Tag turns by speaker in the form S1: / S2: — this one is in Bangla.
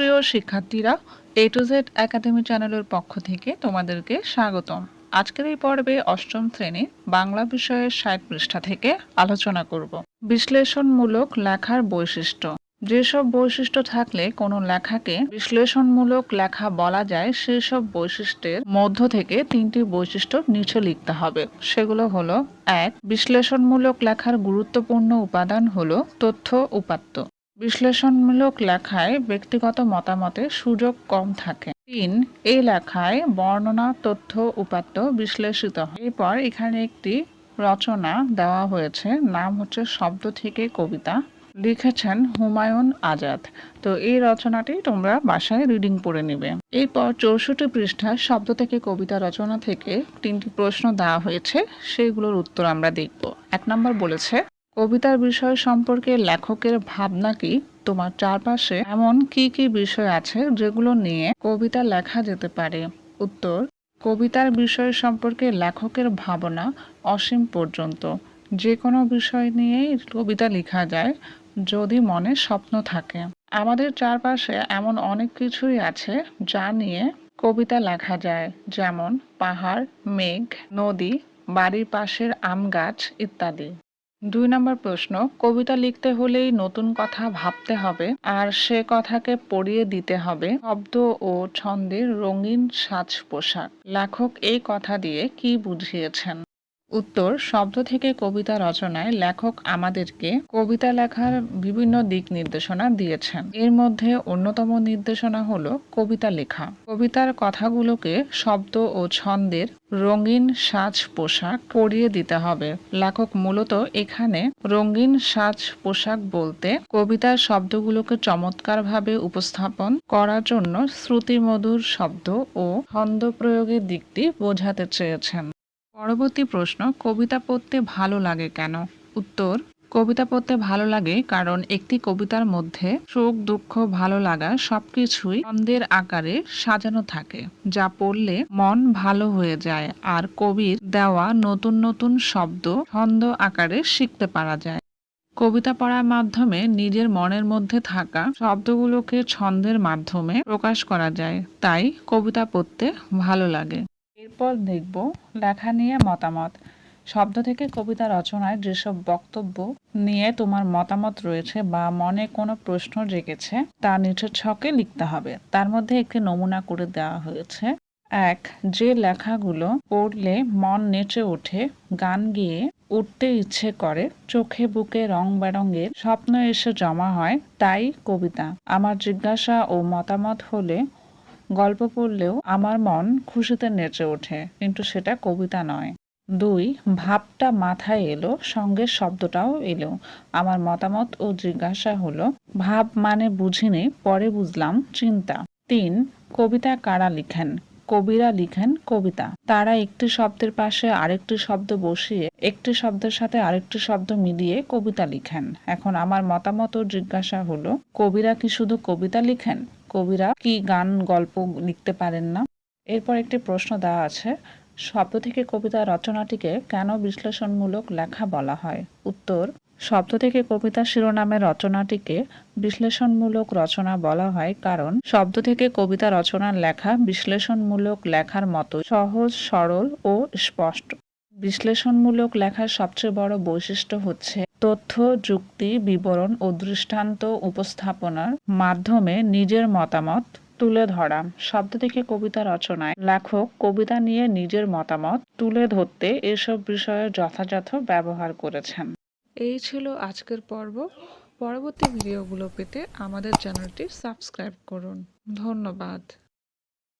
S1: প্রিয় শিক্ষার্থীরা এ টু জেড একাডেমি চ্যানেলের পক্ষ থেকে তোমাদেরকে স্বাগতম। আজকের এই পর্বে অষ্টম শ্রেণি বাংলা বিষয়ের ষাট পৃষ্ঠা থেকে আলোচনা করব। বিশ্লেষণমূলক লেখার বৈশিষ্ট্য। যেসব বৈশিষ্ট্য থাকলে কোনো লেখাকে বিশ্লেষণমূলক লেখা বলা যায়, সেসব বৈশিষ্ট্যের মধ্য থেকে তিনটি বৈশিষ্ট্য নিচে লিখতে হবে। সেগুলো হলো, এক, বিশ্লেষণমূলক লেখার গুরুত্বপূর্ণ উপাদান হলো তথ্য উপাত্ত। বিশ্লেষণমূলক লেখায় ব্যক্তিগত মতামতের সুযোগ কম থাকে। তিন, এই লেখায় বর্ণনা, তথ্য, উপাত্ত বিশ্লেষিত হয়। এরপর এখানে একটি রচনা দেওয়া হয়েছে, নাম হচ্ছে শব্দ থেকে কবিতা। লিখেছেন হুমায়ুন আজাদ। তো এই রচনাটি তোমরা বাসায় রিডিং পড়ে নেবে। এরপর চৌষট্টি পৃষ্ঠা শব্দ থেকে কবিতা রচনা থেকে তিনটি প্রশ্ন দেওয়া হয়েছে সেগুলোর উত্তর আমরা দেখব। এক নম্বর বলেছে কবিতার বিষয় সম্পর্কে লেখকের ভাবনা কি? তোমার চারপাশে এমন কি কি বিষয় আছে যেগুলো নিয়ে কবিতা লেখা যেতে পারে? উত্তর, কবিতার বিষয় সম্পর্কে লেখকের ভাবনা অসীম পর্যন্ত। যে কোনো বিষয় নিয়েই কবিতা লেখা যায় যদি মনে স্বপ্ন থাকে। আমাদের চারপাশে এমন অনেক কিছুই আছে যা নিয়ে কবিতা লেখা যায়। যেমন পাহাড়, মেঘ, নদী, বাড়ির পাশের আম গাছ ইত্যাদি। দুই নম্বর প্রশ্ন, কবিতা লিখতে হলেই নতুন কথা ভাবতে হবে আর সে কথাকে পড়িয়ে দিতে হবে। শব্দ ও ছন্দের রঙিন সাজ পোশাক লেখক এই কথা দিয়ে কি বুঝিয়েছেন? উত্তর, শব্দ থেকে কবিতা রচনায় লেখক আমাদেরকে কবিতা লেখার বিভিন্ন দিক নির্দেশনা দিয়েছেন। এর মধ্যে অন্যতম নির্দেশনা হলো কবিতা লেখা। কবিতার কথাগুলোকে শব্দ ও ছন্দের রঙিন সাজ পোশাক পরিয়ে দিতে হবে। লেখক মূলত এখানে রঙিন সাজ পোশাক বলতে কবিতার শব্দগুলোকে চমৎকারভাবে উপস্থাপন করার জন্য শ্রুতিমধুর শব্দ ও ছন্দ প্রয়োগের দিকটি বোঝাতে চেয়েছেন। পরবর্তী প্রশ্ন, কবিতা পড়তে ভালো লাগে কেন? উত্তর, কবিতা পড়তে ভালো লাগে কারণ একটি কবিতার মধ্যে সুখ, দুঃখ, ভালো লাগা সবকিছুই ছন্দের আকারে সাজানো থাকে, যা পড়লে মন ভালো হয়ে যায় আর কবির দেওয়া নতুন নতুন শব্দ ছন্দ আকারে শিখতে পারা যায়। কবিতা পড়ার মাধ্যমে নিজের মনের মধ্যে থাকা শব্দগুলোকে ছন্দের মাধ্যমে প্রকাশ করা যায়, তাই কবিতা পড়তে ভালো লাগে। এরপর দেখব লেখা নিয়ে মতামত। শব্দ থেকে কবিতা রচনায় যেসব বক্তব্য নিয়ে তোমার মতামত রয়েছে বা মনে কোনো প্রশ্ন জেগেছে, তা নিচের ছকে লিখতে হবে। তার মধ্যে একটি নমুনা করে দেওয়া হয়েছে। এক, যে লেখাগুলো পড়লে মন নেচে ওঠে, গান গিয়ে উঠতে ইচ্ছে করে, চোখে বুকে রং বেরঙের স্বপ্ন এসে জমা হয়, তাই কবিতা। আমার জিজ্ঞাসা ও মতামত হলে গল্প পড়লেও আমার মন খুশিতে নেচে ওঠে, কিন্তু সেটা কবিতা নয়। দুই, ভাবটা মাথায় এলো, সঙ্গে শব্দটাও এলো। আমার মতামত ও জিজ্ঞাসা হলো, ভাব মানে বুঝিনি, পরে বুঝলাম, চিন্তা। তিন, কবিতা কারা লিখেন? কবিরা লিখেন কবিতা। তারা একটি শব্দের পাশে আরেকটি শব্দ বসিয়ে, একটি শব্দের সাথে আরেকটি শব্দ মিলিয়ে কবিতা লিখেন। এখন আমার মতামত ও জিজ্ঞাসা হলো, কবিরা কি শুধু কবিতা লিখেন? কবিরা কি গান, গল্প লিখতে পারেন না? এরপর একটি প্রশ্ন দেওয়া আছে। শব্দ থেকে কবিতা রচনাটিকে কেন বিশ্লেষণমূলক লেখা বলা হয়? উত্তর, শব্দ থেকে কবিতা শিরোনামের রচনাটিকে বিশ্লেষণমূলক রচনা বলা হয় কারণ শব্দ থেকে কবিতা রচনার লেখা বিশ্লেষণমূলক লেখার মতো সহজ, সরল ও স্পষ্ট। বিশ্লেষণমূলক লেখার সবচেয়ে বড় বৈশিষ্ট্য হচ্ছে তথ্য, যুক্তি, বিবরণ ও দৃষ্টান্ত উপস্থাপনার মাধ্যমে নিজের মতামত তুলে ধরা। শব্দ থেকে কবিতা রচনায় লেখক কবিতা নিয়ে নিজের মতামত তুলে ধরতে এসব বিষয়ে যথাযথ ব্যবহার করেছেন। এই ছিল আজকের পর্ব। পরবর্তী ভিডিওগুলো পেতে আমাদের চ্যানেলটি সাবস্ক্রাইব করুন। ধন্যবাদ।